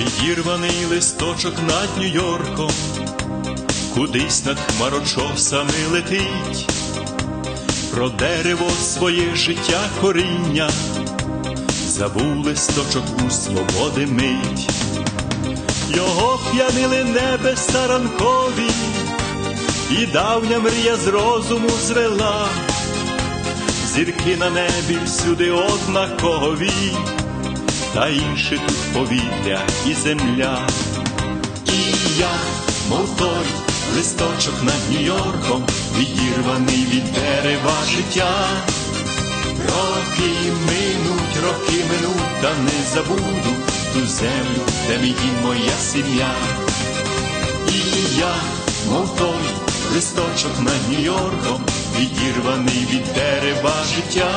Відірваний листочок над Нью-Йорком, кудись над хмарочосами летить, про дерево своє життя коріння, забув листочок у свободи мить, його п'янили небеса ранкові, і давня мрія з розуму звела, зірки на небі всюди однакові та інше тут повітря і земля. І я, мов той листочок над Нью-Йорком, відірваний від дерева життя. Роки минуть, роки минуть, та не забуду ту землю, де мій дім моя сім'я. І я, мов той листочок над Нью-Йорком, відірваний від дерева життя.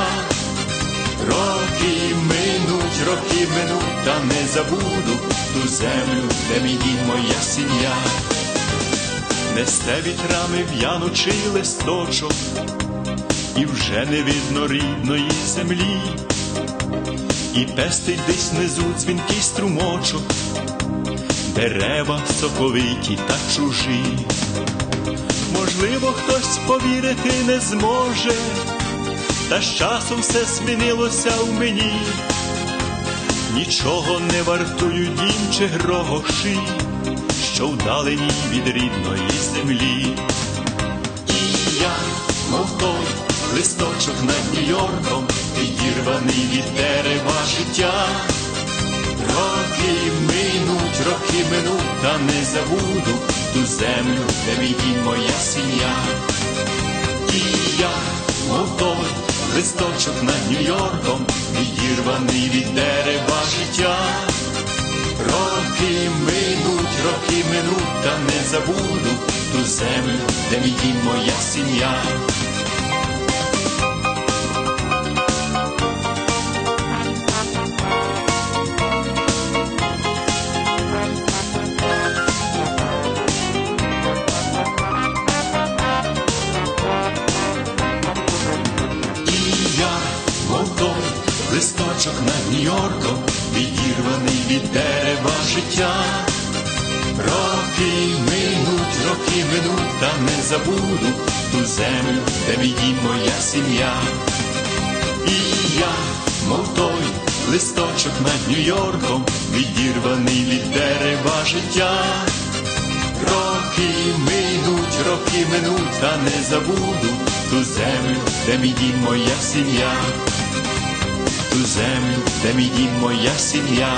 Роки минуть, роки минуть, та не забуду ту землю, де мій дім моя сім'я. Несте вітрами в'янучий листочок, і вже не видно рідної землі, і пестить десь внизу дзвінкий струмочок, дерева соковиті та чужі. Можливо, хтось повірити не зможе та з часом все змінилося в мені, нічого не вартують дім чи гроші, що вдалені від рідної землі. І я, мов той листочок над Нью-Йорком, відірваний від дерева життя. Роки минуть, роки минуть, та не забуду ту землю, де мій дім моя сім'я. І я, листочок над Нью-Йорком, відірваний від дерева життя. Роки минуть, роки минуть, та не забуду ту землю, де мій дім моя сім'я. Листочок над Нью-Йорком, відірваний від дерева життя. Роки минуть, роки минуть, та не забуду ту землю, де мій моя сім'я. І я, мов той листочок над Нью-Йорком, відірваний від дерева життя. Роки минуть, роки минуть, та не забуду ту землю, де дім моя сім'я, землю, де мій дім моя сім'я.